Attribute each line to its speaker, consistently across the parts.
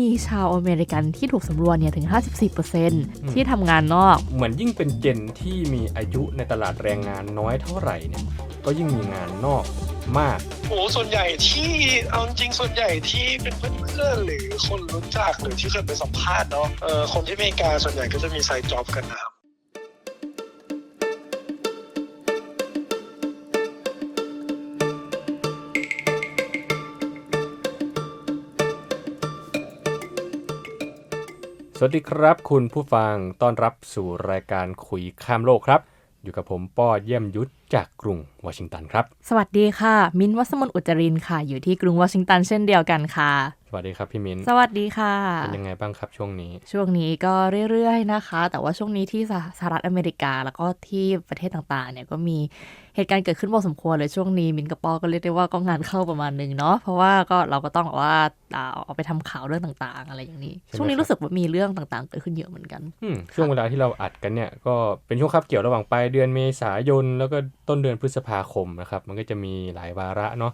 Speaker 1: มีชาวอเมริกันที่ถูกสำรวจเนี่ยถึง 54%ที่ทำงานนอก
Speaker 2: เหมือนยิ่งเป็นเจนที่มีอายุในตลาดแรงงานน้อยเท่าไหร่เนี่ย ก็ยิ่งมีงานนอกมาก
Speaker 3: โอ้ส่วนใหญ่ที่เอาจริงๆส่วนใหญ่ที่เป็นเพื่อนๆหรือคนรู้จักหรือที่เคยไปสัมภาษณ์เนาะเออคนที่อเมริกาส่วนใหญ่ก็จะมีไซด์จ็อบกันนะครับ
Speaker 2: สวัสดีครับ คุณผู้ฟังต้อนรับสู่รายการคุยข้ามโลกครับ อยู่กับผมป้อเยี่ยมยุทธจากกรุงวอชิงตันครับ
Speaker 1: สวัสดีค่ะ มินวัสมนอุจรินค่ะ อยู่ที่กรุงวอชิงตันเช่นเดียวกันค่ะ
Speaker 2: สวัสดีครับพี่มิ้น
Speaker 1: สวัสดีค่ะ
Speaker 2: เป็นยังไงบ้างครับช่วงนี้
Speaker 1: ช่วงนี้ก็เรื่อยๆนะคะ แต่ว่าช่วงนี้ที่สหสหรัฐอเมริกา แล้วก็ที่ประเทศต่างๆ เนี่ยก็มีเหตุการณ์เกิดขึ้นพอสมควรเลยช่วงนี้มินกับปอก็เรียกได้ว่าก็งานเข้าประมาณหนึ่งเนาะเพราะว่าก็เราก็ต้องแบบว่าอ่าเอาไปทำข่าวเรื่องต่างๆ อะไรอย่างนี้
Speaker 2: ใช่ไหม
Speaker 1: ช่วงนี้
Speaker 2: ครับ
Speaker 1: รู้สึกว่ามีเรื่องต่างๆเกิดขึ้นเยอะเหมือนกัน
Speaker 2: อืมช่วงเวลาที่เราอัดกันเนี่ยก็เป็นช่วงคับเกี่ยวระหว่างปลายเดือนเมษายนแล้วก็ต้นเดือนพฤษภาคมนะครับมันก็จะมีหลายวาระเนาะ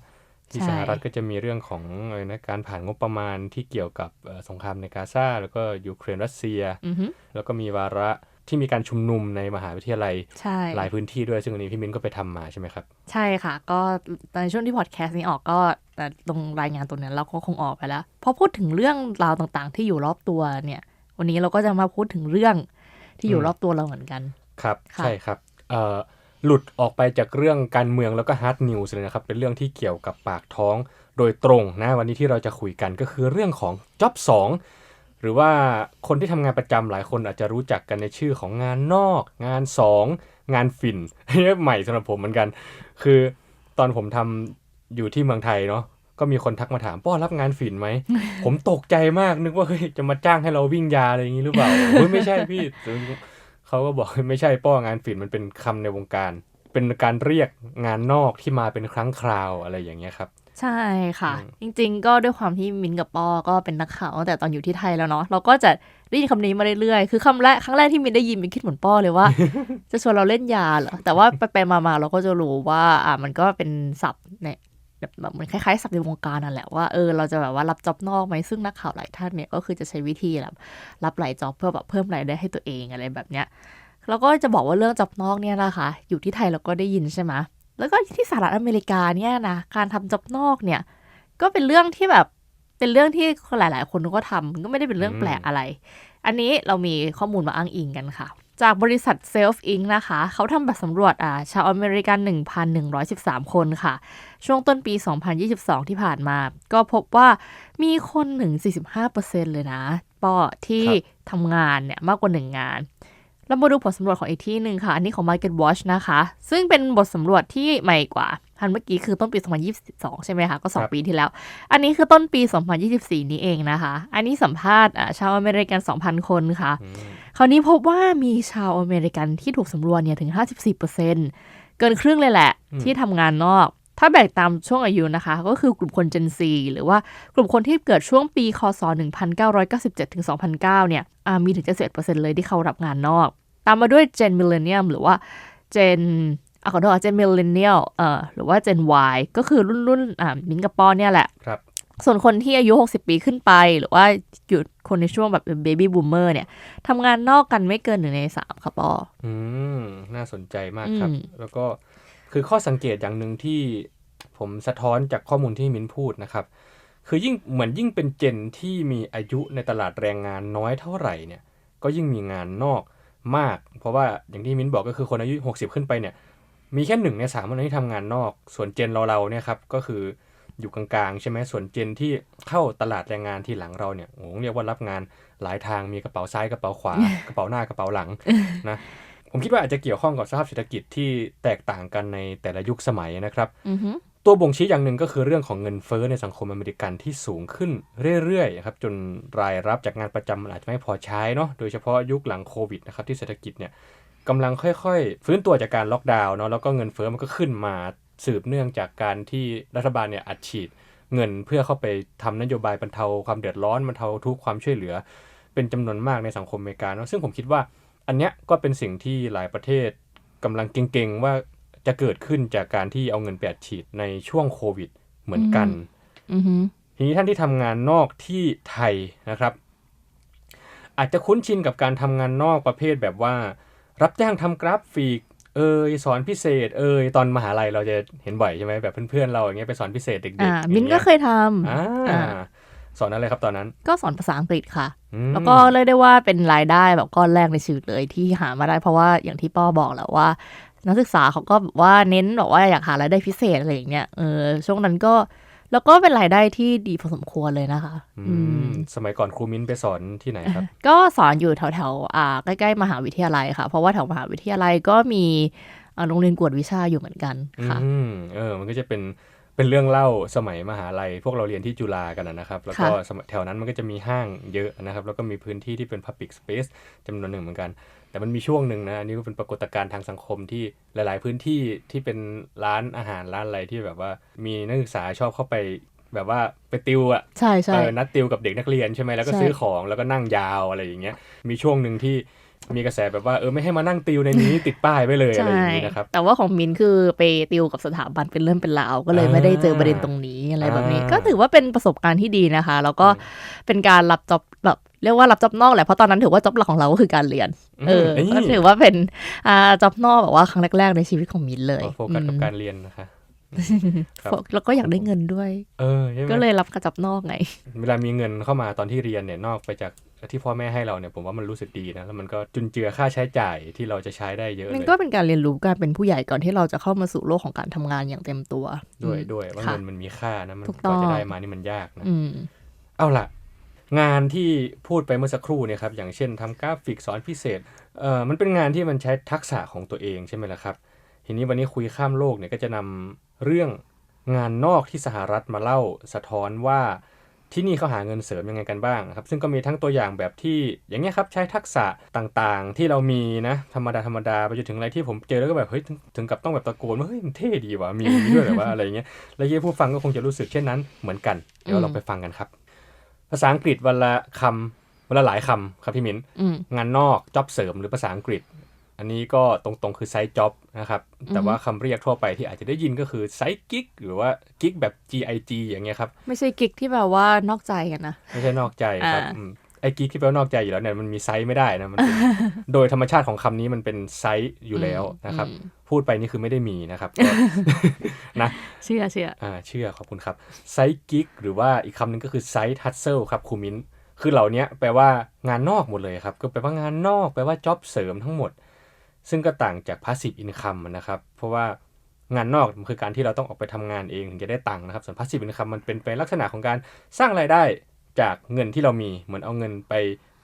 Speaker 2: ที่
Speaker 1: ใช่
Speaker 2: สหรัฐก็จะมีเรื่องของอะไรนะการผ่านงบประมาณที่เกี่ยวกับเอ่อสงครามในกาซาแล้วก็ยูเครนรัสเซีย
Speaker 1: อือฮึ
Speaker 2: แล้วก็มีวาระที่มีการชุมนุมในมหาวิทยาลัย
Speaker 1: ใช่
Speaker 2: หลายพื้นที่ด้วย ซึ่งอันนี้พี่มิ้นก็ไปทำมาใช่ไหมครับ
Speaker 1: ใช่ค่ะ ก็ในช่วงที่พอดแคสต์นี้ออกก็แต่ลงรายงานตัวเนี้ยเราก็คงออกไปแล้วพอพูดถึงเรื่องราวต่างๆ ที่อยู่รอบตัวเนี่ย วันนี้เราก็จะมาพูดถึงเรื่องที่อยู่
Speaker 2: อืม
Speaker 1: รอบตัวเราเหมือนกัน
Speaker 2: ครับ
Speaker 1: ค่ะ
Speaker 2: ใช่ครับ เอ่อ หลุดออกไปจากเรื่องการเมืองแล้วก็ฮาร์ดนิวส์เลยนะครับ เป็นเรื่องที่เกี่ยวกับปากท้องโดยตรงนะวันนี้ที่เราจะคุยกันก็คือเรื่องของ Job 2หรือว่าคนที่ทำงานประจำหลายคนอาจจะรู้จักกันในชื่อของงานนอก งาน 2 งานฝิ่นนนี้ใหม่สำหรับผมเหมือนกัน คือตอนผมทำอยู่ที่เมืองไทยเนาะก็มีคนทักมาถามป้อรับงานฝิ่นไหม ผมตกใจมากนึกว่าเฮ้ยจะมาจ้างให้เราวิ่งยาอะไรอย่างนี้หรือเปล่าไม่ใช่พี่ เขาก็บอกไม่ใช่ป้องานฝิ่นมันเป็นคำในวงการ เป็นการเรียกงานนอกที่มาเป็นครั้งคราวอะไรอย่างเงี้ยครับ
Speaker 1: ใช่ค่ะ
Speaker 2: อืม
Speaker 1: จริง ๆ ก็ด้วยความที่มินกับปอก็เป็นนักข่าวตั้งแต่ตอนอยู่ที่ไทยแล้วเนาะเราก็จะได้ยินคำนี้มาเรื่อยๆคือคำแรกครั้งแรกที่มินได้ยินมินคิดเหมือนปอเลยว่า จะชวนเราเล่นยาเหรอแต่ว่าไปๆมาๆเราก็จะรู้ว่าอ่ามันก็เป็นศัพท์เนี่ย แบบแบบเหมือนคล้ายๆศัพท์ในวงการนั่นแหละว่าเออเราจะแบบว่ารับจ็อบนอกไหมซึ่งนักข่าวหลายท่านเนี่ยก็คือจะใช้วิธีแบบรับหลายจ็อบเพื่อแบบเพิ่มรายได้ให้ตัวเองอะไรแบบเนี้ยแล้วก็จะบอกว่าเรื่องจ็อบนอกเนี่ยนะคะอยู่ที่ไทยเราก็ได้ยินใช่ไหมแล้วก็ที่สหรัฐอเมริกาเนี่ยนะการทำจ็อบนอกเนี่ยก็เป็นเรื่องที่แบบเป็นเรื่องที่หลาย ๆ คนก็ทำก็ไม่ได้เป็นเรื่องแปลกอะไร อันนี้เรามีข้อมูลมาอ้างอิงกันค่ะ จากบริษัท Self Inc นะคะ เขาทำแบบสำรวจอ่าชาวอเมริกัน 1,113 คนค่ะ ช่วงต้นปี 2022 ที่ผ่านมา ก็พบว่ามีคนถึง45%เลยนะปอที่
Speaker 2: ครับ
Speaker 1: ทำงานเนี่ยมากกว่า 1 งาน เรามาดูผลสำรวจของอีกที่หนึ่งค่ะ อันนี้ของ Market Watch นะคะ ซึ่งเป็นบทสำรวจที่ใหม่กว่าอันเมื่อกี้คือต้นปี 2022 ใช่ไหมคะ ก็
Speaker 2: ครับ
Speaker 1: 2ปีที่แล้ว อันนี้คือต้นปี 2024 นี้เองนะคะ อันนี้สัมภาษณ์อ่าชาวอเมริกัน 2,000 คนค่ะ
Speaker 2: อืม
Speaker 1: คราวนี้พบว่ามีชาวอเมริกันที่ถูกสำรวจเนี่ยถึง 54%เกินครึ่งเลยแหละ ที่ทำงานนอก ถ้าแบ่งตามช่วงอายุนะคะ ก็คือกลุ่มคน Gen Z หรือว่ากลุ่มคนที่เกิดช่วงปี คศ 1997ถึง2009 เนี่ยอ่ามีถึง 71%เลยที่เขารับงานนอก ตามมาด้วย Gen Millennium หรือว่า Gen อะขอโทษอะ Gen Millennial เอ่อหรือว่า Gen Y ก็คือรุ่นรุ่นอ่ามิ้นท์กับปอนเนี่ยแหละ
Speaker 2: ครับ
Speaker 1: ส่วนคนที่อายุ 60 ปีขึ้นไป หรือว่าอยู่คนในช่วงแบบเบบี้บูมเมอร์เนี่ยทำงานนอกกันไม่เกินหนึ่งในสามค่ะปอ
Speaker 2: อืม น่าสนใจมากครับ
Speaker 1: อืม
Speaker 2: แล้วก็ คือข้อสังเกตอย่างหนึ่งที่ผมสะท้อนจากข้อมูลที่มิ้นพูดนะครับ คือยิ่งเหมือนยิ่งเป็นเจนที่มีอายุในตลาดแรงงานน้อยเท่าไหร่เนี่ย ก็ยิ่งมีงานนอกมาก เพราะว่าอย่างที่มิ้นบอกก็คือคนอายุ 60 ขึ้นไปเนี่ย มีแค่หนึ่งในสามคนที่ทำงานนอก ส่วนเจนเราเราๆเนี่ยครับก็คืออยู่กลางๆ ใช่ไหมส่วนเจนที่เข้าตลาดแรงงานที่หลังเราเนี่ยโอ้เรียกว่ารับงานหลายทางมีกระเป๋าซ้ายกระเป๋าขวากระเป๋าหน้ากระเป๋าหลังนะ ผมคิดว่าอาจจะเกี่ยวข้องกับสภาพเศรษฐกิจที่แตกต่างกันในแต่ละยุคสมัยนะครับ
Speaker 1: อือฮึ
Speaker 2: ตัวบ่งชี้อย่างหนึ่งก็คือเรื่องของเงินเฟ้อในสังคมอเมริกันที่สูงขึ้นเรื่อยๆนะครับจนรายรับจากงานประจำมันอาจจะไม่พอใช้เนาะโดยเฉพาะยุคหลังโควิดนะครับที่เศรษฐกิจเนี่ยกำลังค่อยๆ ฟื้นตัวจากการล็อกดาวน์เนาะแล้วก็เงินเฟ้อมันก็ขึ้นมาสืบเนื่องจากการที่รัฐบาลเนี่ยอัดฉีดเงินเพื่อเข้าไปทำนโยบายบรรเทาความเดือดร้อนบรรเทาทุกข์ความช่วยเหลือ เป็นจำนวนมากในสังคมอเมริกาเนาะซึ่งผมคิดว่า อันเนี้ยก็เป็นสิ่งที่หลายประเทศกำลังเก่งๆว่าจะเกิดขึ้นจากการที่เอาเงินไปอัดฉีดในช่วงโควิดเหมือนกัน
Speaker 1: อือฮึ
Speaker 2: ทีนี้ท่านที่ทำงานนอกที่ไทยนะครับ อาจจะคุ้นชินกับการทำงานนอกประเภทแบบว่า รับจ้างทำกราฟิกเอยสอนพิเศษ เอยตอนมหาลัยเราจะเห็นบ่อยใช่ไหมแบบเพื่อนๆเราอย่างเงี้ยไปสอนพิเศษเด็กๆ
Speaker 1: อ่า
Speaker 2: อย่าง
Speaker 1: มิน
Speaker 2: งี้
Speaker 1: ก็เคยทำ
Speaker 2: อ่า
Speaker 1: อ่า
Speaker 2: สอนอะไรครับตอนนั้น
Speaker 1: ก็สอนภาษาอังกฤษค่ะ
Speaker 2: อืม
Speaker 1: แล้วก็เรียกได้ว่าเป็นรายได้แบบก้อนแรกในชีวิตเลยที่หามาได้เพราะว่าอย่างที่ป้อบอกแหล้วว่า นักศึกษาเขาก็แบบว่าเน้นบอกว่าอยากหารายได้พิเศษอะไรอย่างเงี้ยเออช่วงนั้นก็แล้วก็เป็นรายได้ที่ดีพอสมควรเลยนะคะ
Speaker 2: อื
Speaker 1: อืม
Speaker 2: มสมัยก่อนครูมิ้นไปสอนที่ไหนครับ
Speaker 1: ก็สอนอยู่แถวๆอ่าใกล้ๆมหาวิทยาลัยค่ะ เพราะว่าแถวมหาวิทยาลัยก็มีอ่าโรงเรียนกวดวิชาอยู่เหมือนกันค่ะ
Speaker 2: อืม เออ มันก็จะเป็น เป็นเรื่องเล่าสมัยมหาลัย พวกเราเรียนที่จุฬากันนะนะครับ แล้วก็
Speaker 1: ค่ะ
Speaker 2: สมัยแถวนั้นมันก็จะมีห้างเยอะนะครับ แล้วก็มีพื้นที่ที่เป็น Public Space จำนวนหนึ่งเหมือนกัน แต่มันมีช่วงหนึ่งนะ อันนี้ก็เป็นปรากฏการณ์ทางสังคมที่หลาย ๆ พื้นที่ที่เป็นร้านอาหารร้านอะไรที่แบบว่ามีนักศึกษาชอบเข้าไปแบบว่าไปติวอะ
Speaker 1: ใช่ใช่
Speaker 2: เออนัดติวกับเด็กนักเรียนใช่ไหมแล้วก็
Speaker 1: ใช่
Speaker 2: ซื้อของแล้วก็นั่งยาวอะไรอย่างเงี้ยมีช่วงหนึ่งที่ มีกระแสแบบว่าเออไม่ให้มานั่งติวในนี้ติดป้ายไว้เลยอะไรอย่างนี้นะครับ
Speaker 1: แต่ว่าของมินคือไปติวกับสถาบันเป็นเรื่องเป็นราว ก็เลยไม่ได้เจอประเด็นตรงนี้อะไรแบบนี้
Speaker 2: อ่า
Speaker 1: ก็ถือว่าเป็นประสบการณ์ที่ดีนะคะ แล้วก็เป็นการรับจ็อบแบบเรียกว่ารับจ็อบนอกแหละเพราะตอนนั้นถือว่าจ็อบหลักของเราก็คือการเรียนเออ
Speaker 2: ม
Speaker 1: ก็ถือว่าเป็นอ่าจ็อบนอกแบบว่าครั้งแรกๆในชีวิตของมินเลย
Speaker 2: โฟกัสกับ
Speaker 1: อืม
Speaker 2: การเรียนนะคะครับ
Speaker 1: แล้วก็อยากได้เงินด้วย
Speaker 2: เออใช่ไหม
Speaker 1: ก็เลยรับกระจับนอกไง
Speaker 2: เวลามีเงินเข้ามาตอนที่เรียนเนี่ยนอกไปจาก ที่พ่อแม่ให้เราเนี่ยผมว่ามันรู้สึกดีนะ แล้วมันก็จุนเจือค่าใช้จ่ายที่เราจะใช้ได้เยอะ
Speaker 1: มั
Speaker 2: เล
Speaker 1: น
Speaker 2: ย
Speaker 1: ก็เป็นการเรียนรู้การเป็นผู้ใหญ่ก่อนที่เราจะเข้ามาสู่โลกของการทำงานอย่างเต็มตัว
Speaker 2: ด้วย
Speaker 1: อืม
Speaker 2: ด้วยว่า
Speaker 1: ค่ะ
Speaker 2: เงินมันมีค่านะมัน
Speaker 1: ถูก
Speaker 2: ก
Speaker 1: ต้อง
Speaker 2: ว่าจะได้มานี่มันยากนะ
Speaker 1: อืม
Speaker 2: เอาล่ะ งานที่พูดไปเมื่อสักครู่เนี่ยครับอย่างเช่นทำกราฟิกสอนพิเศษเอ่อมันเป็นงานที่มันใช้ทักษะของตัวเองใช่ไหมล่ะครับ ทีนี้วันนี้คุยข้ามโลกเนี่ยก็จะนำเรื่องงานนอกที่สหรัฐมาเล่าสะท้อนว่า ที่นี่เขาหาเงินเสริมยังไงกันบ้างครับซึ่งก็มีทั้งตัวอย่างแบบที่อย่างเงี้ยครับใช้ทักษะต่างๆ ที่เรามีนะธรรมดาธรรมดาไปจนถึงอะไรที่ผมเจอแล้วก็แบบเฮ้ยถึงถึงกับต้องแบบตะโกนว่าเฮ้ยมันเท่ดีว่ะมีมีด้วยเหรือว่าอะไรเงี้ยแล้วยี่ผู้ฟังก็คงจะรู้สึกเช่นนั้นเหมือนกันเดี๋ยวเราไปฟังกันครับ ภาษาอังกฤษวันละคำวันละหลายคำครับพี่มิ้น
Speaker 1: อืม
Speaker 2: งานนอกจ็อบเสริมหรือภาษาอังกฤษ อันนี้ก็ตรงๆคือไซต์จ็อบนะครับ แต่ว่าคำเรียกทั่วไปที่อาจจะได้ยินก็คือไซต์กิกหรือว่ากิกแบบ GIG อย่างเงี้ยครับ
Speaker 1: ไม่ใช่กิกที่แบบว่านอกใจกันนะ
Speaker 2: ไม่ใช่นอกใจครับ
Speaker 1: อ่า
Speaker 2: อืมไอ้กิกที่แปลว่านอกใจอยู่แล้วเนี่ยมันมีไซส์ไม่ได้นะมันเป็นโดยธรรมชาติของคำนี้มันเป็นไซส์อยู่แล้วนะครับ
Speaker 1: อืม
Speaker 2: พูดไปนี่คือไม่ได้มีนะครับก็นะ
Speaker 1: เชื่อเชื่อ
Speaker 2: อ่าเชื่อขอบคุณครับไซต์กิกหรือว่าอีกคำหนึ่งก็คือไซต์ทัสเซิลครับครูมินคือเหล่านี้แปลว่างานนอกหมดเลยครับก็แปลว่างานนอกแปลว่าจ็อบเสริมทั้งหมด ซึ่งก็ต่างจากพาสซีฟอินคัมนะครับ เพราะว่างานนอกมันคือการที่เราต้องออกไปทำงานเองถึงจะได้ตังค์นะครับ ส่วนพาสซีฟอินคัมมันเป็นไปลักษณะของการสร้างรายได้จากเงินที่เรามีเหมือนเอาเงินไป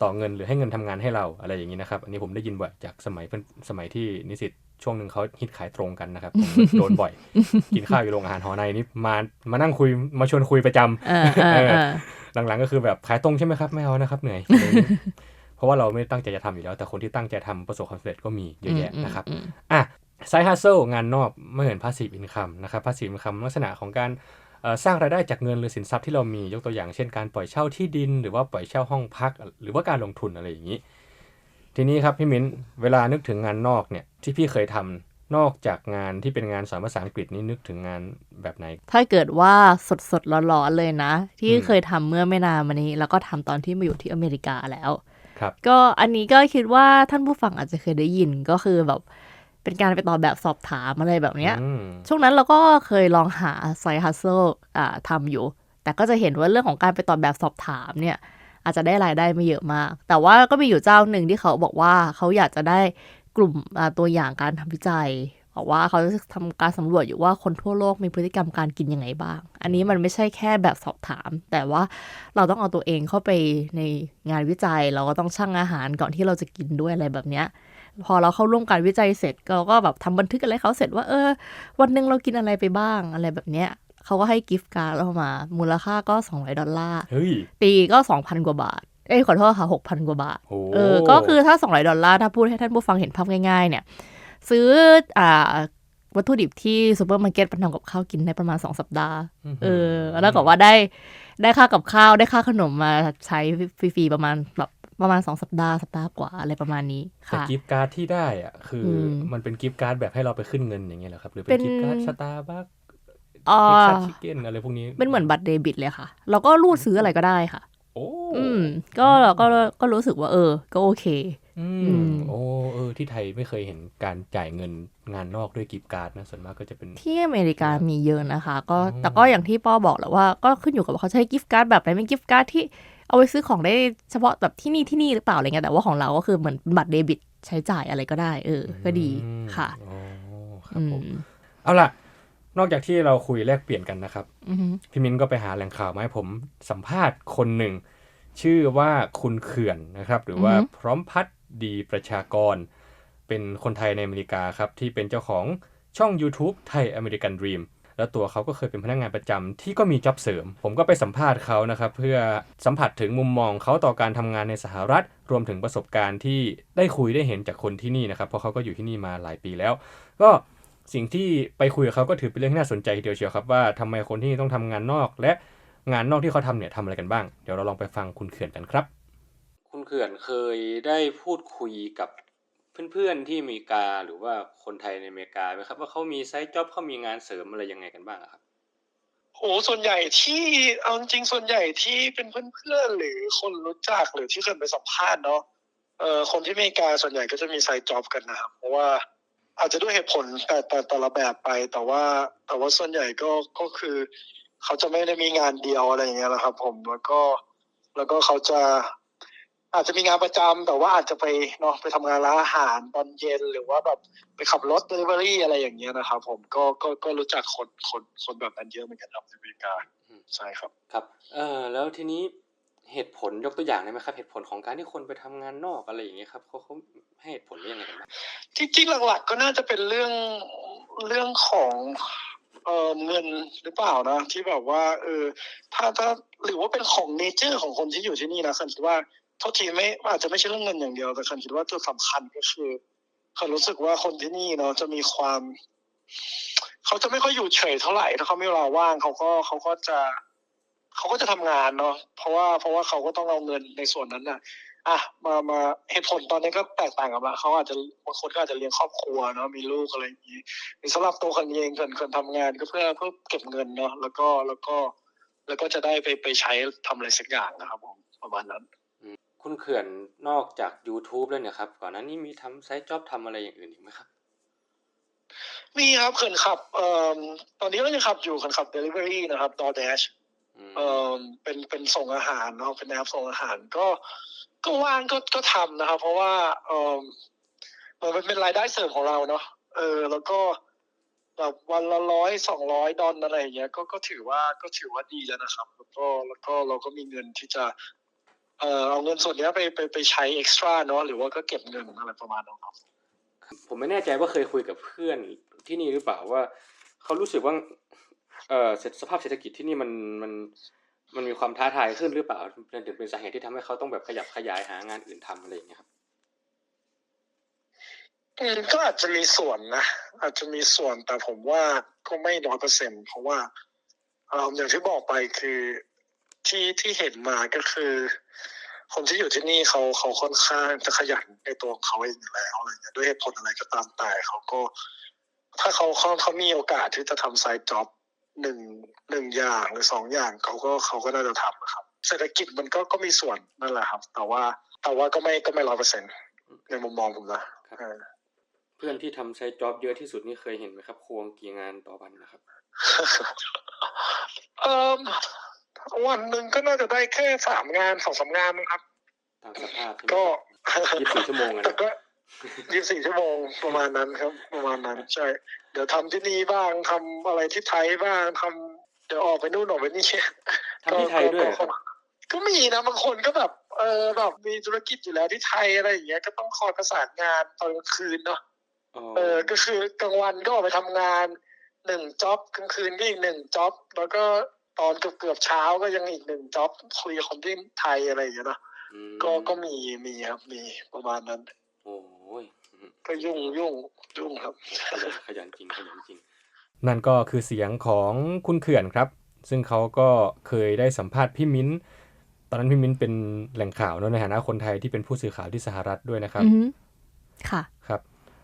Speaker 2: ต่อเงินหรือให้เงินทำงานให้เราอะไรอย่างนี้นะครับ อันนี้ผมได้ยินบ่อยจากสมัยเพิ่นสมัยที่นิสิตช่วงหนึ่งเขาฮิตขายตรงกันนะครับผมโดนบ่อย กินข้าวอยู่โรงอาหารหอในนี่มามานั่งคุยมาชวนคุยประจำ
Speaker 1: เออเออเออ
Speaker 2: หลังๆก็คือแบบขายตรงใช่ไหมครับไม่เอานะครับเหนื่อยอะไรอย่างงี้เพราะว่าเราไม่ได้ตั้งใจจะทำอยู่แล้ว แต่คนที่ตั้งใจทำประสบความสำเร็จก็มีเยอะแยะนะครับ
Speaker 1: อืม
Speaker 2: อะไซ d ์ฮัสเซลงานนอกไม่เหมือนพาสซีฟอินคัมนะครับพาสซีฟอินคัมลักษณะของการเอ่อสร้างรายได้จากเงินหรือสินทรัพย์ที่เรามียกตัวอย่างเช่นการปล่อยเช่าที่ดิน หรือว่าปล่อยเช่าห้องพัก หรือว่าการลงทุนอะไรอย่างนี้ ทีนี้ครับพี่มิ้นเวลานึกถึงงานนอกเนี่ยที่พี่เคยทำนอกจากงานที่เป็นงานสอนภาษาอังกฤษนี่นึกถึงงานแบบไหน
Speaker 1: ถ้าเกิดว่าสดสดๆร้อนๆเลยนะ ที่
Speaker 2: อืม
Speaker 1: เคยทำเมื่อไม่นานมานี้ แล้วก็ทำตอนที่มาอยู่ที่อเมริกาแล้ว
Speaker 2: ครับ
Speaker 1: ก็อันนี้ก็คิดว่าท่านผู้ฟังอาจจะเคยได้ยินก็คือแบบเป็นการไปตอบแบบสอบถามอะไรแบบเนี้ย
Speaker 2: อืม
Speaker 1: ช่วงนั้นเราก็เคยลองหาไซฮัสเซลอ่าทำอยู่ แต่ก็จะเห็นว่าเรื่องของการไปตอบแบบสอบถามเนี่ย อาจจะได้รายได้ไม่เยอะมาก แต่ว่าก็มีอยู่เจ้าหนึ่งที่เขาบอกว่าเขาอยากจะได้กลุ่มอ่าตัวอย่างการทำวิจัย บอกว่าเขาจะทำการสำรวจอยู่ว่าคนทั่วโลกมีพฤติกรรมการกินยังไงบ้าง อันนี้มันไม่ใช่แค่แบบสอบถาม แต่ว่าเราต้องเอาตัวเองเข้าไปในงานวิจัย เราก็ต้องชั่งอาหารก่อนที่เราจะกินด้วยอะไรแบบเนี้ยพอเราเข้าร่วมการวิจัยเสร็จเราก็แบบทำบันทึกอะไรเขาเสร็จว่าเออ วันหนึ่งเรากินอะไรไปบ้างอะไรแบบเนี้ยเขาก็ให้กิฟต์การ์ดเรามา มูลค่าก็200ดอลลาร์
Speaker 2: เฮ้ย
Speaker 1: ปีก็ 2,000 กว่าบาท เอ้ยขอโทษค่ะ 6,000 กว่าบาท
Speaker 2: โอ้
Speaker 1: เออ ก็คือถ้า 200 ดอลลาร์ ถ้าพูดให้ท่านผู้ฟังเห็นภาพง่ายๆ เนี่ย ซื้ออ่าวัตถุดิบที่ซูเปอร์มาร์เก็ตไปทำกับข้าวกินได้ประมาณ2สัปดาห์ เออ แล้วก็ว่าได้ได้ค่ากับข้าวได้ค่าขนมมาใช้ฟรีๆประมาณแบบประมาณ2สัปดาห์สัปดาห์กว่าอะไรประมาณนี้
Speaker 2: แต่
Speaker 1: ค่ะ
Speaker 2: กิฟต์การ์ดที่ได้อะคืออ
Speaker 1: ม
Speaker 2: มันเป็นกิฟต์การ์ดแบบให้เราไปขึ้นเงินอย่างเงี้ยเหรอครับ หรือ
Speaker 1: เป็
Speaker 2: เป็น
Speaker 1: น
Speaker 2: กิฟต์การ์ดสตาร์บัค
Speaker 1: อ่า
Speaker 2: เท็กซัสชิคเก้นอะไรพวกนี้
Speaker 1: เป็นเหมือนบัตรเดบิตเลยค่ะ เราก็รูดซื้ออะไรก็ได้ค่ะ
Speaker 2: โอ้
Speaker 1: อืมก็เราก็ก็รู้สึกว่าเออ ก็โอเค
Speaker 2: อื
Speaker 1: อื
Speaker 2: ม
Speaker 1: ม
Speaker 2: โอ้เออที่ไทยไม่เคยเห็นการจ่ายเงินงานนอกด้วยกิฟต์การ์ดนะส่วนมากก็จะเป็น
Speaker 1: ที่อเมริกามีเยอะนะคะ ก็
Speaker 2: อ๋อ
Speaker 1: แต่ก็อย่างที่ป้อบอกแหละว่าก็ขึ้นอยู่กับว่าเขาใช้กิฟต์การ์ดแบบไหนเป็นกิฟต์การ์ดที่เอาไปซื้อของได้เฉพาะแบบที่นี่ที่นี่หรือเปล่าอะไรเงี้ยแต่ว่าของเราก็คือเหมือนบัตรเดบิตใช้จ่ายอะไรก็ได้ เออ ก็ดี
Speaker 2: อืม
Speaker 1: ค่ะ
Speaker 2: อ๋อครับ
Speaker 1: อื
Speaker 2: ผม
Speaker 1: ม
Speaker 2: เอาล่ะ นอกจากที่เราคุยแลกเปลี่ยนกันนะครับ
Speaker 1: อือฮึ
Speaker 2: พี่มิ้นก็ไปหาแหล่งข่าวมาให้ผมสัมภาษณ์คนหนึ่ง ชื่อว่าคุณเขื่อนนะครับ หรือว่าพร้อมพัฒน์ ดีประชากร เป็นคนไทยในอเมริกาครับ ที่เป็นเจ้าของช่อง YouTube ไทยอเมริกันดรีมแล้วตัวเขาก็เคยเป็นพนักงานประจำที่ก็มีจ็อบเสริม ผมก็ไปสัมภาษณ์เขานะครับ เพื่อสัมผัสถึงมุมมองเขาต่อการทำงานในสหรัฐ รวมถึงประสบการณ์ที่ได้คุยได้เห็นจากคนที่นี่นะครับ เพราะเขาก็อยู่ที่นี่มาหลายปีแล้ว ก็สิ่งที่ไปคุยกับเขาก็ถือเป็นเรื่องที่น่าสนใจทีเดียวเชียวครับว่าทำไมคนที่นี่ต้องทำงานนอก และงานนอกที่เขาทำเนี่ยทำอะไรกันบ้าง เดี๋ยวเราลองไปฟังคุณเขื่อนกันครับ เขื่อนเคยได้พูดคุยกับเพื่อนๆที่อเมริกาหรือว่าคนไทยในอเมริกาไหมครับ ว่าเขามีไซต์จ็อบเขามีงานเสริมอะไรยังไงกันบ้างครับ
Speaker 3: โอ้ส่วนใหญ่ที่เอาจริงส่วนใหญ่ที่เป็นเพื่อนๆหรือคนรู้จักหรือที่เคยไปสัมภาษณ์เนาะเอ่อคนที่อเมริกาส่วนใหญ่ก็จะมีไซต์จ็อบกันนะครับเพราะว่าอาจจะด้วยเหตุผลแต่แต่แต่ละแบบไป แต่ว่าแต่ว่าส่วนใหญ่ก็ก็คือเขาจะไม่ได้มีงานเดียวอะไรอย่างเงี้ยนะครับ ผมแล้วก็แล้วก็เขาจะ อาจจะมีงานประจำแต่ว่าอาจจะไปเนาะไปทำงานร้านอาหารตอนเย็นหรือว่าแบบไปขับรถเดลิเวอรี่อะไรอย่างเงี้ยนะครับผมก็ก็ก็รู้จักคนคนคนแบบนั้นเยอะเหมือนกันครับในอเมริกา
Speaker 2: อืม
Speaker 3: ใช่ครับ
Speaker 2: ครับเออแล้วทีนี้เหตุผลยกตัวอย่างได้ไหมครับ เหตุผลของการที่คนไปทำงานนอกอะไรอย่างเงี้ยครับเขาเขาให้เหตุผลว่ายังไงกันบ้าง
Speaker 3: จริงๆหลักๆก็น่าจะเป็นเรื่องเรื่องของเอ่อเงินหรือเปล่านะ ที่แบบว่าเออถ้าถ้าหรือว่าเป็นของเนเจอร์ของคนที่อยู่ที่นี่นะคันคิดว่าโทษทีไม่อาจจะไม่ใช่เรื่องเงินอย่างเดียว แต่คันคิดว่าจุดสำคัญก็คือคันรู้สึกว่าคนที่นี่เนาะจะมีความ เขาจะไม่ค่อยอยู่เฉยเท่าไหร่ถ้าเขาไม่เวลาว่างเขาก็เขาก็จะเขาก็จะทำงานเนาะเพราะว่าเพราะว่าเขาก็ต้องเอาเงินในส่วนนั้นน่ะ อะมามาเหตุผลตอนนี้ก็แตกต่างกันละเขาอาจจะบางคนก็อาจจะเลี้ยงครอบครัวเนาะมีลูกอะไรอย่างนี้สำหรับตัวคนเองคนคนทำงานก็เพื่อเพื่อเก็บเงินเนาะแล้วก็แล้วก็ แล้วก็จะได้ไปไปใช้ทำอะไรสักอย่างนะครับผมประมาณนั้น
Speaker 2: คุณเขื่อนนอกจาก YouTube แล้วเนี่ยครับ ก่อนหน้านี้มีทำไซต์จ็อบทำอะไรอย่างอื่นอีกไหมครับ
Speaker 3: มีครับเขินขับเอ่อตอนนี้ก็ยังขับอยู่เขินขับ Delivery นะครับ DoorDash
Speaker 2: อืม
Speaker 3: เอ่อเป็นเป็นส่งอาหารเนาะเป็นแอปส่งอาหารก็ก็ว่างก็ก็ทำนะครับ เพราะว่าเออมันเป็นรายได้เสริมของเราเนาะเออ แล้วก็แบบวันละร้อยสองร้อยดอลอะไรอย่างเงี้ยก็ก็ถือว่าก็ถือว่าดีแล้วนะครับ แล้วก็แล้วก็เราก็มีเงินที่จะ เอ่อเอาเงินส่วนเนี้ยไปไปไปใช้เอ็กซ์ตร้าเนาะหรือว่าก็เก็บเงินอะไรประมาณนั้นครับ
Speaker 2: ผมไม่แน่ใจว่าเคยคุยกับเพื่อนที่นี่หรือเปล่าว่าเขารู้สึกว่าเอ่อเศรษฐสภาพเศรษฐกิจที่นี่มันมันมันมีความท้าทายขึ้นหรือเปล่าเป็นถึงเป็นสาเหตุที่ทำให้เขาต้องแบบขยับขยายหางานอื่นทำอะไรอย่างเงี้ยครับ
Speaker 3: อืมก็อาจจะมีส่วนนะอาจจะมีส่วนแต่ผมว่าก็ไม่ร้อยเปอร์เซ็นเพราะว่าเอ่ออย่างที่บอกไปคือ ที่ที่เห็นมาก็คือ คนที่อยู่ที่นี่เขาเขาค่อนข้างจะขยันในตัวของเขาเองอยู่แล้วอะไรเงี้ยด้วยเหตุผลอะไรก็ตามแต่เขาก็ ถ้าเขาเขาเขามีโอกาสที่จะทำไซต์จ็อบหนึ่งหนึ่งอย่างหรือสองอย่างเขาก็เขาก็น่าจะทำนะครับ เศรษฐกิจมันก็ก็มีส่วนนั่นแหละครับ แต่ว่าแต่ว่าก็ไม่ก็ไม่ร้อยเปอร์เซ็นในมุมมองผมนะเออ
Speaker 2: เพื่อนที่ทำไซต์จ็อบเยอะที่สุดนี่เคยเห็นไหมครับ ควงกี่งานต่อวันนะครับ
Speaker 3: เอ่อ วันหนึ่งก็น่าจะได้แค่สามงานสองสามงานมั้งครับ
Speaker 2: ตามสภาพใช่ไหม
Speaker 3: ก็
Speaker 2: ยี่สิบสี่ชั่วโมงอะ
Speaker 3: แต่
Speaker 2: นะ
Speaker 3: ก็ยี่สิบสี่ชั่วโมงประมาณนั้นครับ ประมาณนั้นใช่ เดี๋ยวทำที่นี่บ้างทำอะไรที่ไทยบ้างทำเดี๋ยวออกไปนู่นออกไปนี่
Speaker 2: ทำที่ไทยด้วยเหรอครับ
Speaker 3: ก็ก็มีนะบางคนก็แบบ เออแบบมีธุรกิจอยู่แล้วที่ไทยอะไรอย่างเงี้ยก็ต้องคอยประสานงานตอนกลางคืนเนาะเออ ก็คือกลางวันก็ออกไปทำงานหนึ่งจ็อบกลางคืนก็อีกหนึ่งจ็อบแล้วก็ ตอนเกือบเกือบๆเช้าก็ยังอีกหนึ่งจ็อบคุยกับคนที่ไทยอะไรอย่างเงี้ยเนอะ
Speaker 2: อืม
Speaker 3: ก็ก็มีมีครับมีประมาณนั้น
Speaker 2: โอ้ย
Speaker 3: ก็ยุ่งยุ่งยุ่งครับ
Speaker 2: ขยันขยันจริงขยันจริง นั่นก็คือเสียงของคุณเขื่อนครับ ซึ่งเขาก็เคยได้สัมภาษณ์พี่มิ้นตอนนั้นพี่มิ้นเป็นแหล่งข่าวเนอะในฐานะคนไทยที่เป็นผู้สื่อข่าวที่สหรัฐด้วยนะครับ
Speaker 1: อือฮึค่ะ
Speaker 2: ครับ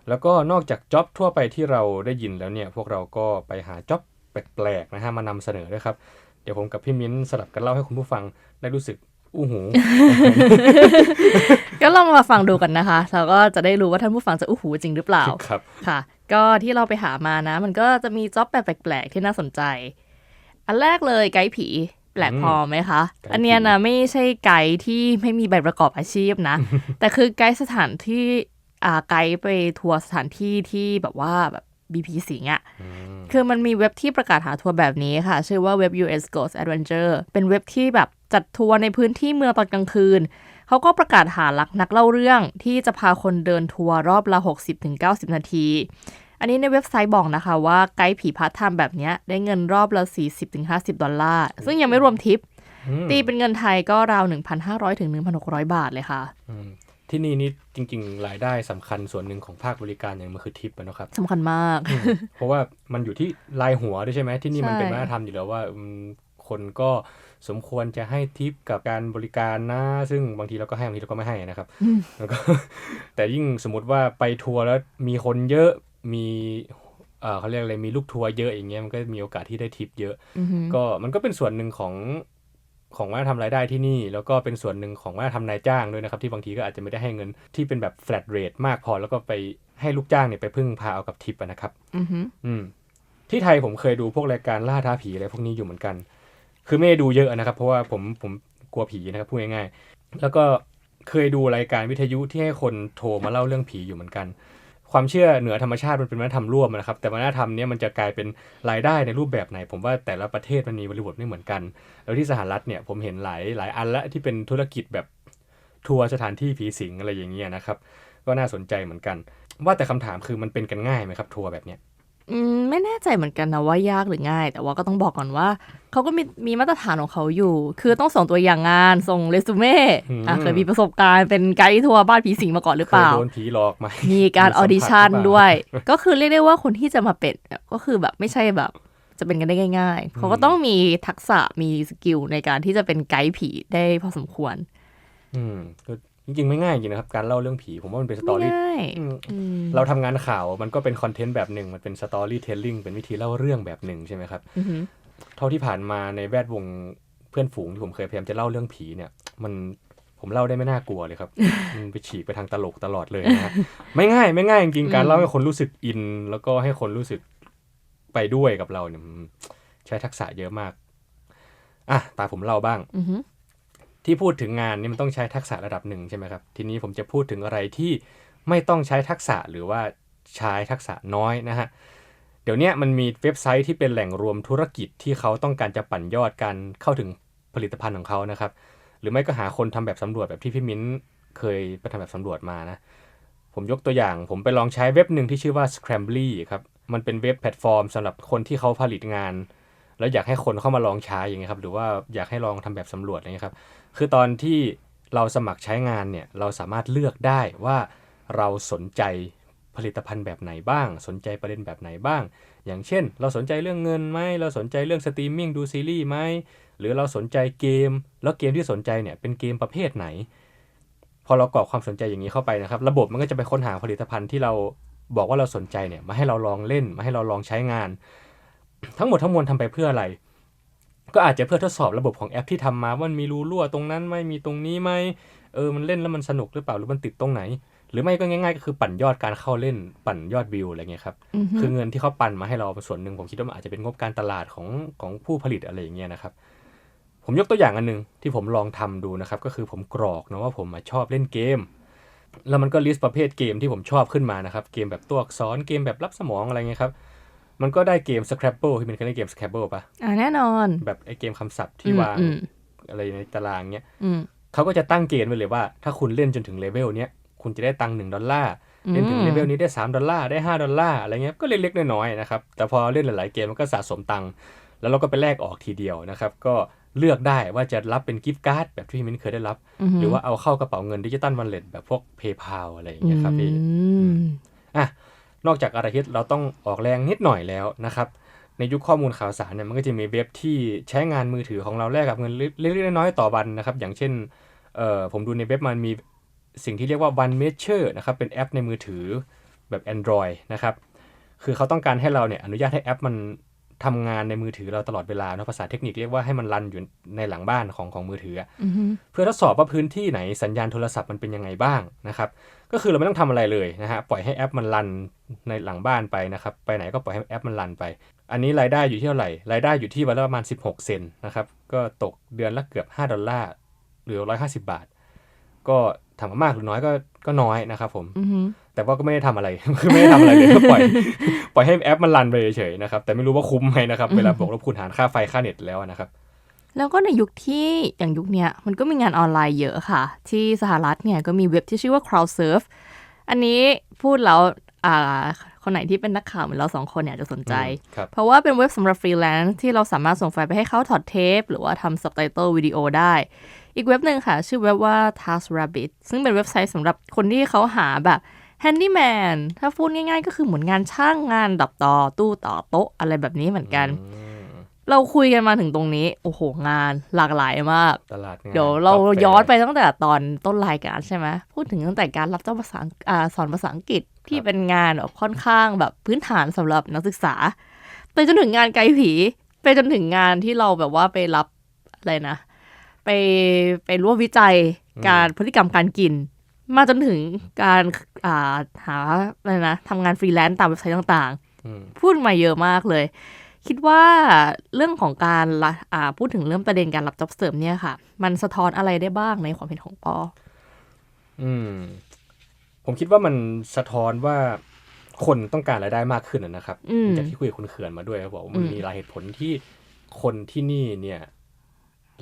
Speaker 2: แล้วก็นอกจากจ็อบทั่วไปที่เราได้ยินแล้วเนี่ย พวกเราก็ไปหาจ็อบไปแปลกๆนะฮะมานำเสนอด้วยครับ เดี๋ยวผมกับพี่มิ้นสลับกันเล่าให้คุณผู้ฟังได้รู้สึกอู้หู
Speaker 1: ก็ลองมาฟังดูกันนะคะเราก็จะได้รู้ว่าท่านผู้ฟังจะอู้หูจริงหรือเปล่า
Speaker 2: ครับ
Speaker 1: ค่ะ ก็ที่เราไปหามานะ มันก็จะมีจ็อบแบบแปลกๆที่น่าสนใจ อันแรกเลยไกด์ผีแปลกพอไหมคะ
Speaker 2: ไกด์ผี
Speaker 1: อันเนี้ยนะไม่ใช่ไกด์ที่ไม่มีใบประกอบอาชีพนะ แต่คือไกด์สถานที่อ่าไกด์ไปทัวร์สถานที่ที่แบบว่าแบบบีพีสิงห์อะ
Speaker 2: อืม
Speaker 1: คือมันมีเว็บที่ประกาศหาทัวร์แบบนี้ค่ะ ชื่อว่าเว็บ US Ghost Adventure เป็นเว็บที่แบบจัดทัวร์ในพื้นที่เมืองตอนกลางคืน เขาก็ประกาศหาลักนักเล่าเรื่องที่จะพาคนเดินทัวร์รอบละ 60-90 นาที อันนี้ในเว็บไซต์บอกนะคะว่าไกด์ผีพาร์ทไทม์แบบเนี้ยได้เงินรอบละ 40-50 ดอลลาร์ ซึ่งยังไม่รวมทิป
Speaker 2: อืม
Speaker 1: ตีเป็นเงินไทยก็ราว 1,500ถึง1,600 บาทเลยค่ะ
Speaker 2: อืม ที่นี่นี่จริง ๆ รายได้สำคัญส่วนหนึ่งของภาคบริการอย่างมันคือทิปอะเนาะครับ
Speaker 1: สำคัญมาก
Speaker 2: เพราะว่ามันอยู่ที่ลายหัวด้วยใช่ไหมที่นี่มัน
Speaker 1: ใช่
Speaker 2: เป็นวัฒนธรรมอยู่แล้วว่าอืมคนก็สมควรจะให้ทิปกับการบริการนะ ซึ่งบางทีเราก็ให้บางทีเราก็ไม่ให้นะครับแล้วก็แต่ยิ่งสมมติว่าไปทัวร์แล้วมีคนเยอะมีเอ่อเขาเรียกอะไรมีลูกทัวร์เยอะอย่างเงี้ยมันก็มีโอกาสที่ได้ทิปเยอะ
Speaker 1: อือหือ
Speaker 2: ก็มันก็เป็นส่วนหนึ่งของ ของวัฒนธรรมรายได้ที่นี่ แล้วก็เป็นส่วนหนึ่งของวัฒนธรรมนายจ้างด้วยนะครับ ที่บางทีก็อาจจะไม่ได้ให้เงินที่เป็นแบบ flat rate มากพอแล้วก็ไปให้ลูกจ้างเนี่ยไปพึ่งพาเอากับทิปอะนะครับ
Speaker 1: อือหือ
Speaker 2: อืมที่ไทยผมเคยดูพวกรายการล่าท้าผีอะไรพวกนี้อยู่เหมือนกัน คือไม่ได้ดูเยอะนะครับ เพราะว่าผมผมกลัวผีนะครับพูดง่ายๆแล้วก็เคยดูรายการวิทยุที่ให้คนโทรมาเล่าเรื่องผีอยู่เหมือนกัน ความเชื่อเหนือธรรมชาติมันเป็นวัฒนธรรมร่วมนะครับ แต่วัฒนธรรมนี้มันจะกลายเป็นรายได้ในรูปแบบไหน ผมว่าแต่ละประเทศมันมีบริบทไม่เหมือนกัน แล้วที่สหรัฐเนี่ยผมเห็นหลายหลายอันละที่เป็นธุรกิจแบบทัวร์สถานที่ผีสิงอะไรอย่างเงี้ยนะครับ ก็น่าสนใจเหมือนกัน ว่าแต่คำถามคือมันเป็นกันง่ายไหมครับทัวร์แบบเนี้ย
Speaker 1: อืมไม่แน่ใจเหมือนกันนะว่ายากหรือง่าย แต่ว่าก็ต้องบอกก่อนว่าเขาก็มีมีมาตรฐานของเขาอยู่ คือต้องส่งตัวอย่างงานส่งเรซูเม่อะเคยมีประสบการณ์เป็นไกด์ทัวร์บ้านผีสิงมาก่อนหรือ
Speaker 2: เค
Speaker 1: เป
Speaker 2: ย
Speaker 1: ล่า
Speaker 2: โดนผีหลอกไหม
Speaker 1: มีการ
Speaker 2: มี
Speaker 1: อ
Speaker 2: สั
Speaker 1: อ
Speaker 2: มผัส
Speaker 1: ดิชั่น
Speaker 2: หรือเปล่า
Speaker 1: ด้วย ก็คือเรียกได้ว่าคนที่จะมาเป็นเนี่ยก็คือแบบไม่ใช่แบบจะเป็นกันได้ง่าย ๆ เขาก็ต้องมีทักษะมีสกิลในการที่จะเป็นไกด์ผีได้พอสมควร
Speaker 2: อืมก็ จริงๆ ไม่ง่ายจริงนะครับ การเล่าเรื่องผี ผมว่ามันเป็นสตอ
Speaker 1: ไม่
Speaker 2: รี่
Speaker 1: ง่าย
Speaker 2: อืม
Speaker 1: อืม
Speaker 2: เราทำงานข่าวมันก็เป็นคอนเทนต์แบบหนึ่ง มันเป็นสตอรี่เทลลิ่งเป็นวิธีเล่าเรื่องแบบหนึ่งใช่ไหมครับ
Speaker 1: อือหือ
Speaker 2: เท่าที่ผ่านมาในแวดวงเพื่อนฝูงที่ผมเคยพยายามจะเล่าเรื่องผีเนี่ย มันผมเล่าได้ไม่น่ากลัวเลยครับ มันไปฉีกไปทางตลกตลอดเลยนะฮะไม่ง่ายไม่ง่ายจริงๆการเล่าให้คนรู้สึกอิน แล้วก็ให้คนรู้สึกไปด้วยกับเราเนี่ยมันใช้ทักษะเยอะมากอะตาผมเล่าบ้าง
Speaker 1: อือหือ
Speaker 2: ที่พูดถึงงานนี่มันต้องใช้ทักษะระดับหนึ่งใช่ไหมครับ ทีนี้ผมจะพูดถึงอะไรที่ไม่ต้องใช้ทักษะหรือว่าใช้ทักษะน้อยนะฮะ เดี๋ยวนี้มันมีเว็บไซต์ที่เป็นแหล่งรวมธุรกิจที่เขาต้องการจะปั่นยอดการเข้าถึงผลิตภัณฑ์ของเขานะครับ หรือไม่ก็หาคนทำแบบสำรวจแบบที่พี่มิ้นเคยไปทำแบบสำรวจมานะ ผมยกตัวอย่าง ผมไปลองใช้เว็บหนึ่งที่ชื่อว่า Scrambly ครับ มันเป็นเว็บแพลตฟอร์มสำหรับคนที่เขาผลิตงาน แล้วอยากให้คนเข้ามาลองใช้อย่างเงี้ยครับ หรือว่าอยากให้ลองทำแบบสำรวจอะไรเงี้ยครับ คือตอนที่เราสมัครใช้งานเนี่ยเราสามารถเลือกได้ว่าเราสนใจผลิตภัณฑ์แบบไหนบ้าง สนใจประเด็นแบบไหนบ้าง อย่างเช่น เราสนใจเรื่องเงินไหมเราสนใจเรื่องสตรีมมิ่งดูซีรีส์ไหมหรือเราสนใจเกม แล้วเกมที่สนใจเนี่ยเป็นเกมประเภทไหน พอเรากรอกความสนใจอย่างนี้เข้าไปนะครับ ระบบมันก็จะไปค้นหาผลิตภัณฑ์ที่เราบอกว่าเราสนใจเนี่ยมาให้เราลองเล่นมาให้เราลองใช้งาน ทั้งหมดทั้งมวลทำไปเพื่ออะไร ก็อาจจะเพื่อทดสอบระบบของแอปที่ทำมาว่ามันมีรูรั่วตรงนั้นไหมมีตรงนี้ไหมเออมันเล่นแล้วมันสนุกหรือเปล่าหรือมันติดตรงไหน หรือไม่ก็ง่ายๆ ก็คือปั่นยอดการเข้าเล่นปั่นยอดวิวอะไรเงี้ยครับ
Speaker 1: อือหือ
Speaker 2: คือเงินที่เขาปั่นมาให้เราส่วนหนึ่งผมคิดว่ามันอาจจะเป็นงบการตลาดของของผู้ผลิตอะไรอย่างเงี้ยนะครับผมยกตัวอย่างอันหนึงที่ผมลองทำดูนะครับก็คือผมกรอกนะว่าผมอะชอบเล่นเกม แล้วมันก็ลิสต์ประเภทเกมที่ผมชอบขึ้นมานะครับเกมแบบตัวอักษรเกมแบบรับสมองอะไรเงี้ยครับ มันก็ได้เกม Scrabble ที่เป็นเคยเล่นเกม Scrabble ปะ
Speaker 1: อ่าแน่นอน
Speaker 2: แบบไอเกมคำศัพท์ที่วาง
Speaker 1: อืม
Speaker 2: อะไรในตารางเนี้ย
Speaker 1: อืม
Speaker 2: เขาก็จะตั้งเกณฑ์ไว้เลยว่า ถ้าคุณเล่นจนถึงเลเวลเนี้ยคุณจะได้ตังค์หนึ่งดอลลาร์
Speaker 1: อืม
Speaker 2: เล่นถึงเลเวลนี้ได้ 3 ดอลลาร์ได้ 5 ดอลลาร์อะไรเงี้ยก็เล็กๆน้อยๆนะครับ แต่พอเล่นหลายๆเกมมันก็สะสมตังค์แล้วเราก็ไปแลกออกทีเดียวนะครับ ก็เลือกได้ว่าจะรับเป็นกิฟต์การ์ดแบบที่มิ้นเคยได้รับ หรือว่าเอาเข้ากระเป๋าเงินดิจิตอลวันเล็ตแบบพวก PayPal อะไรอย่างเงี้ยครับพี่
Speaker 1: อืม
Speaker 2: อะ นอกจากอะไรที่เราต้องออกแรงนิดหน่อยแล้วนะครับในยุคข้อมูลข่าวสารเนี่ยมันก็จะมีเว็บที่ใช้งานมือถือของเราแลกกับเงินเล็กๆน้อยๆต่อวันนะครับ อย่างเช่นเอ่อผมดูในเว็บมันมีสิ่งที่เรียกว่า One Measure นะครับเป็นแอปในมือถือแบบ Android นะครับคือเขาต้องการให้เราเนี่ยอนุญาตให้แอปมันทำงานในมือถือเราตลอดเวลาเนาะภาษาเทคนิคเรียกว่าให้มันรันอยู่ในหลังบ้านของของมือถืออะ
Speaker 1: อือฮึ
Speaker 2: เพื่อทดสอบว่าพื้นที่ไหนสัญญาณโทรศัพท์มันเป็นยังไงบ้างนะครับ ก็คือเราไม่ต้องทำอะไรเลยนะฮะปล่อยให้แอปมันรันในหลังบ้านไปนะครับไปไหนก็ปล่อยให้แอปมันรันไป อันนี้รายได้อยู่ที่เท่าไหร่รายได้อยู่ที่วันละประมาณ 16 เซนต์นะครับก็ตกเดือนละเกือบ 5 ดอลลาร์หรือ 150 บาท ก็ถามว่ามากหรือน้อยก็ก็น้อยนะครับผม
Speaker 1: อือฮึ
Speaker 2: แต่ว่าก็ไม่ได้ทำอะไรคือไม่ได้ทำอะไรเลยก็ปล่อยปล่อยให้แอปมันรันไปเฉยๆนะครับแต่ไม่รู้ว่าคุ้มไหมนะครับเวลาบวกลบคูณหารค่าไฟค่าเน็ตแล้วนะครับ
Speaker 1: แล้วก็ในยุคที่อย่างยุคเนี้ยมันก็มีงานออนไลน์เยอะค่ะ ที่สหรัฐเนี่ยก็มีเว็บที่ชื่อว่า CrowdSurf อันนี้พูดแล้วอ่าคนไหนที่เป็นนักข่าวเหมือนเราสองคนเนี่ยอาจจะสนใจ
Speaker 2: อืมครับ
Speaker 1: เพราะว่าเป็นเว็บสำหรับฟรีแลนซ์ที่เราสามารถส่งไฟล์ไปให้เขาถอดเทป หรือว่าทำ subtitle วิดีโอได้ อีกเว็บหนึ่งค่ะ ชื่อเว็บว่า TaskRabbit ซึ่งเป็นเว็บไซต์สำหรับคนที่เขาหาแบบ handyman ถ้าพูดง่ายๆ ก็คือเหมือนงานช่างงานดับต่อ ตู้ต่อโต๊ะอะไรแบบนี้เหมือนกัน
Speaker 2: อืม
Speaker 1: เราคุยกันมาถึงตรงนี้ โอ้โห งานหลากหลายมาก
Speaker 2: ตลาดงาน
Speaker 1: เดี๋ยวเรา
Speaker 2: กแฟ
Speaker 1: ย้อนไปตั้งแต่ตอนต้นรายการใช่ไหมพูดถึงตั้งแต่การรับเจ้าภาษาอ่าสอนภาษาอังกฤษที่เป็นงานแบบค่อนข้างแบบพื้นฐานสำหรับนักศึกษา ไปจนถึงงานไกลผีไปจนถึงงานที่เราแบบว่าไปรับอะไรนะ ไปไปร่วมวิจัยการพฤติกรรมการกิน มาจนถึงการอ่าหาอะไรนะทำงานฟรีแลนซ์ตามเว็บไซต์ต่าง
Speaker 2: อืม
Speaker 1: ๆพูดมาเยอะมากเลย คิดว่าเรื่องของการละอ่าพูดถึงเรื่องประเด็นการรับจ็อบเสริมเนี่ยค่ะ มันสะท้อนอะไรได้บ้างในความเห็นของปอ
Speaker 2: อืม ผมคิดว่ามันสะท้อนว่าคนต้องการรายได้มากขึ้นนะนะครับ
Speaker 1: อืม
Speaker 2: จากที่คุยกับคุณเขื่อนมาด้วยเขาบอกว่ามัน
Speaker 1: อืม
Speaker 2: มีหลายเหตุผลที่คนที่นี่เนี่ย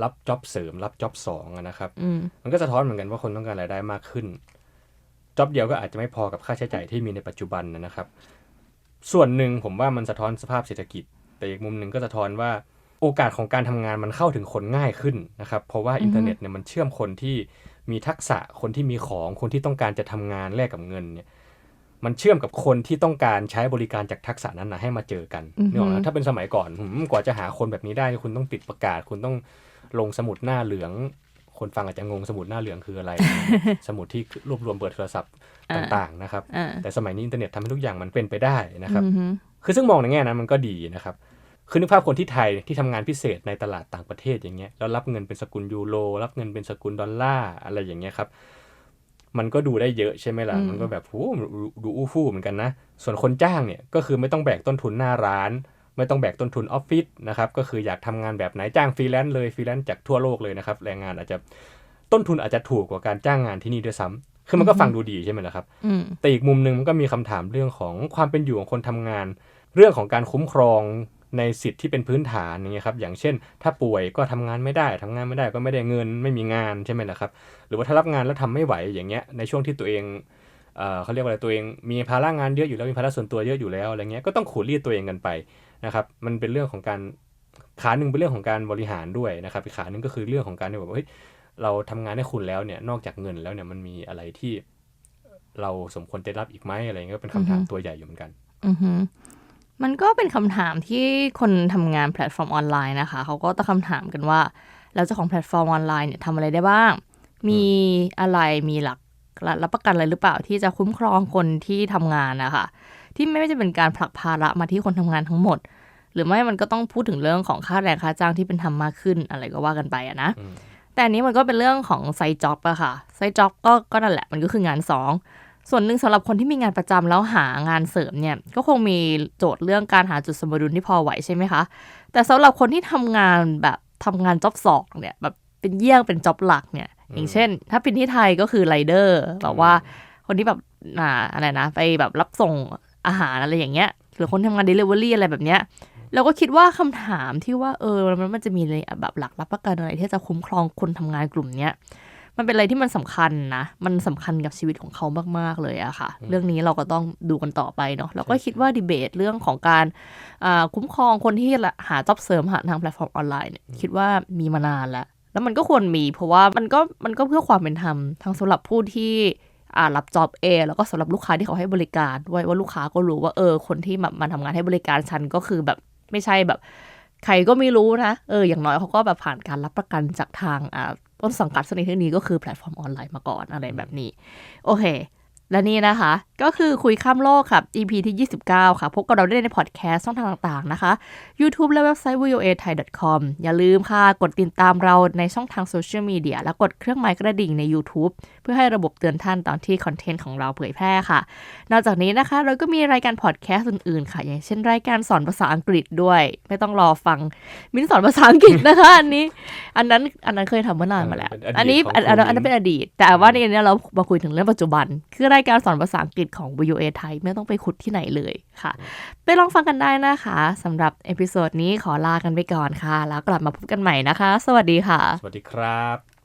Speaker 2: รับจ็อบเสริม รับจ็อบสองอะนะครับ
Speaker 1: อืม
Speaker 2: มันก็สะท้อนเหมือนกันว่าคนต้องการรายได้มากขึ้นจ็อบเดียวก็อาจจะไม่พอกับค่าใช้จ่ายที่มีในปัจจุบันนะครับ ส่วนหนึ่งผมว่ามันสะท้อนสภาพเศรษฐกิจ แต่อีกมุมหนึ่งก็สะท้อนว่าโอกาสของการทำงานมันเข้าถึงคนง่ายขึ้นนะครับ เพราะว่าอินเทอร์เน็ตเนี่ยมันเชื่อมคนที่มีทักษะคนที่มีของคนที่ต้องการจะทำงานแลกกับเงินเนี่ยมันเชื่อมกับคนที่ต้องการใช้บริการจากทักษะนั้นนะให้มาเจอกัน
Speaker 1: อือฮึ
Speaker 2: นึกออกไหมถ้าเป็นสมัยก่อนหืมกว่าจะหาคนแบบนี้ได้คุณต้องติดประกาศ คุณต้องลงสมุดหน้าเหลือง คนฟังอาจจะงงสมุดหน้าเหลืองคืออะไร สมุดที่รวบรวมเบอร์โทรศัพท์ ต่างๆนะครับ
Speaker 1: อ่า
Speaker 2: แต่สมัยนี้อินเทอร์เน็ตทำให้ทุกอย่างมันเป็นไปได้นะครับ
Speaker 1: อือฮึ
Speaker 2: คือซึ่งมองในแง่นั้นมันก็ดีนะครับคือนึกภาพคนที่ไทยที่ทำงานพิเศษในตลาดต่างประเทศอย่างเงี้ยแล้วรับเงินเป็นสกุลยูโรรับเงินเป็นสกุลดอลลาร์อะไรอย่างเงี้ยครับ มันก็ดูได้เยอะใช่ไหมล่ะ มันก็แบบโอ้ดูอู้ฟู่เหมือนกันนะ ส่วนคนจ้างเนี่ยก็คือไม่ต้องแบกต้นทุนหน้าร้าน ไม่ต้องแบกต้นทุนออฟฟิศนะครับ ก็คืออยากทำงานแบบไหนจ้างฟรีแลนซ์เลยฟรีแลนซ์จากทั่วโลกเลยนะครับแรงงานอาจจะต้นทุนอาจจะถูกกว่าการจ้างงานที่นี่ด้วยซ้ำ คือมันก็ฟังดูดีใช่ไหมล่ะครับ
Speaker 1: อืม
Speaker 2: แต่อีกมุมหนึ่งมันก็มีคำถามเรื่องของความเป็นอยู่ของคนทำงาน เรื่องของการคุ้มครองในสิทธิ์ที่เป็นพื้นฐานอย่างเงี้ยครับอย่างเช่น ถ้าป่วยก็ทำงานไม่ได้ทำงานไม่ได้ก็ไม่ได้เงินไม่มีงานใช่ไหมล่ะครับ หรือว่าถ้ารับงานแล้วทำไม่ไหวอย่างเงี้ยในช่วงที่ตัวเองเอ่อเขาเรียกว่าอะไรตัวเองมีภาระงานเยอะอยู่แล้วมีภาระส่วนตัวเยอะอยู่แล้วอะไรเงี้ยก็ต้องขูดรีดตัวเองกันไปนะครับ มันเป็นเรื่องของการขาหนึ่งเป็นเรื่องของการบริหารด้วยนะครับอีกขาหนึ่งก็คือเรื่องของการที่แบบว่าเฮ้ย เราทำงานให้คุณแล้วเนี่ยนอกจากเงินแล้วเนี่ยมันมีอะไรที่เราสมควรจะรับอีกไหมอะไรเงี้ยก็เป็นคำถาม
Speaker 1: อือฮึ
Speaker 2: ตัวใหญ่อยู่เหมือนกัน
Speaker 1: อือฮึมันก็เป็นคำถามที่คนทำงานแพลตฟอร์มออนไลน์นะคะ เขาก็ตั้งคำถามกันว่า แล้วเจ้าของแพลตฟอร์มออนไลน์เนี่ยทำอะไรได้บ้าง มีอะไรมีหลักรับประกันอะไรหรือเปล่าที่จะคุ้มครองคนที่ทำงานนะคะที่ไม่จะเป็นการผลักภาระมาที่คนทำงานทั้งหมด หรือไม่มันก็ต้องพูดถึงเรื่องของค่าแรงค่าจ้างที่เป็นธรรมมากขึ้นอะไรก็ว่ากันไปอะนะ
Speaker 2: อืม
Speaker 1: แต่อันนี้มันก็เป็นเรื่องของไซจ็อบอะค่ะ ไซจ็อบก็ก็นั่นแหละมันก็คืองานสองส่วนหนึ่งสำหรับคนที่มีงานประจำแล้วหางานเสริมเนี่ยก็คงมีโจทย์เรื่องการหาจุดสมดุลที่พอไหวใช่ไหมคะ แต่สำหรับคนที่ทำงานแบบทำงานจ็อบสองเนี่ยแบบเป็นเยี่ยงเป็นจ็อบหลักเนี่ย อย่างเช่น ถ้าเป็นที่ไทยก็คือไรเดอร์แบบว่าคนที่แบบอ่าอะไรนะ ไปแบบรับส่งอาหารอะไรอย่างเงี้ยหรือคนทำงานเดลิเวอรี่อะไรแบบเนี้ย เราก็คิดว่าคำถามที่ว่าเออมันมันจะมีเลยแบบหลักรับประกันอะไรที่จะคุ้มครองคนทำงานกลุ่มเนี้ยมันเป็นอะไรที่มันสำคัญนะ มันสำคัญกับชีวิตของเขามาก ๆ เลยอะค่ะ เรื่องนี้เราก็ต้องดูกันต่อไปเนาะ เราก็คิดว่าดีเบตเรื่องของการอ่าคุ้มครองคนที่หาจ็อบเสริมหาทางแพลตฟอร์มออนไลน์เนี่ย คิดว่ามีมานานแล้ว แล้วมันก็ควรมี เพราะว่ามันก็มันก็เพื่อความเป็นธรรมทั้งสำหรับผู้ที่อ่ารับจ็อบเองแล้วก็สำหรับลูกค้าที่เขาให้บริการด้วยว่าลูกค้าก็รู้ว่าเออคนที่แบบมาทำงานให้บริการฉันก็คือแบบ ไม่ใช่แบบ ใครก็ไม่รู้นะ เออ อย่างน้อยเขาก็แบบผ่านการรับประกันจากทางอ่าต้นสังกัดสนิทที่นี้ก็คือแพลตฟอร์มออนไลน์มาก่อนอะไรแบบนี้ โอเค และนี่นะคะ ก็คือคุยข้ามโลกครับ EP ที่ 29 ค่ะพบกับเราได้ในพอดแคสต์ช่องทางต่างๆนะคะ YouTube และเว็บไซต์ voa thai com อย่าลืมค่ะ กดติดตามเราในช่องทางโซเชียลมีเดียและกดเครื่องหมายกระดิ่งใน YouTube พื่อให้ระบบเตือนท่านตอนที่คอนเทนต์ของเราเผยแพร่ค่ะ นอกจากนี้นะคะเราก็มีรายการพอดแคสต์อื่นๆค่ะ อย่างเช่นรายการสอนภาษาอังกฤษด้วย ไม่ต้องรอฟังมิ้นสอนภาษาอังกฤษนะคะ อันนี้ อันนั้นอันนั้นเคยทำเมื่อนานมาแล้ว
Speaker 2: เป็นอดีต
Speaker 1: อันนี้
Speaker 2: ของ
Speaker 1: อันอันนั้น
Speaker 2: คุณ
Speaker 1: อันนั้นเป็นอดีต แต่ว่าในนี้เรามาคุยถึงเรื่องปัจจุบัน คือรายการสอนภาษาอังกฤษของ VOA ไทยไม่ต้องไปขุดที่ไหนเลยค่ะ ไปลองฟังกันได้นะคะสำหรับเอพิโซดนี้ขอลากันไปก่อนค่ะ แล้วกลับมาพบกันใหม่นะคะ สวัสดีค่ะ
Speaker 2: สวัสดีครับ